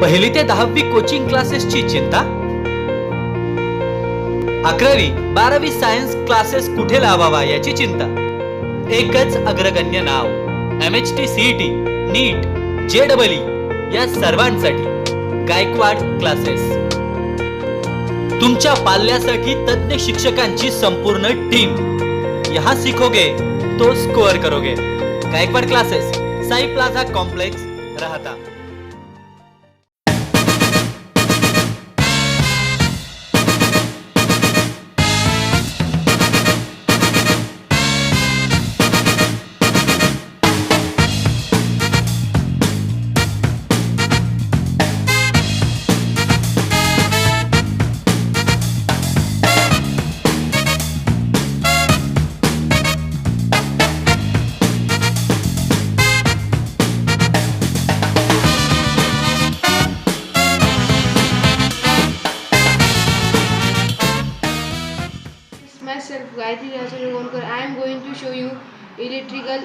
पहिली ते दहावी कोचिंग क्लासेसची चिंता? अकरावी बारावी सायन्स क्लासेस कुठे लावावा याची चिंता? एकच अग्रगण्य नाव M H T CET NEET JEE double या सर्वांसाठी गायकवाड क्लासेस तुमच्या पाल्यासाठी तज्ज्ञ शिक्षकांची संपूर्ण टीम यहा सीखोगे तो स्कोअर करोगे. Gaikwad classes Sai plaza complex Rahata. Myself Gayatri. I am going to show you electrical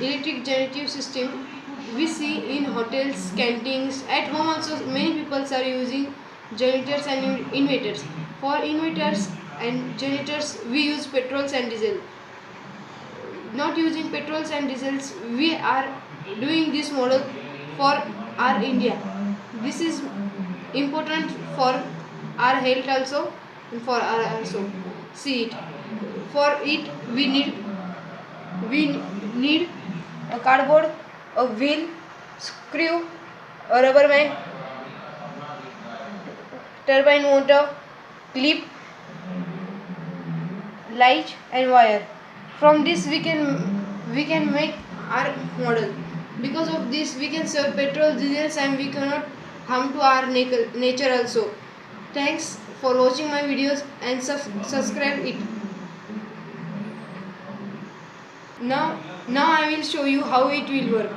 electric generative system we see in hotels, canteens, at home also many people are using generators and inverters. For inverters and generators we use petrols and diesel. Not using petrols and diesels we are doing this model for our India. This is important for our health also and for our also see it for it we need we need a cardboard a wheel screw a rubber band turbine motor clip light and wire. From this we can we can make our model. Because of this we can save petrol diesel and we cannot harm to our nature also. Thanks for watching my videos and sub- subscribe it. Now now i will show you how it will work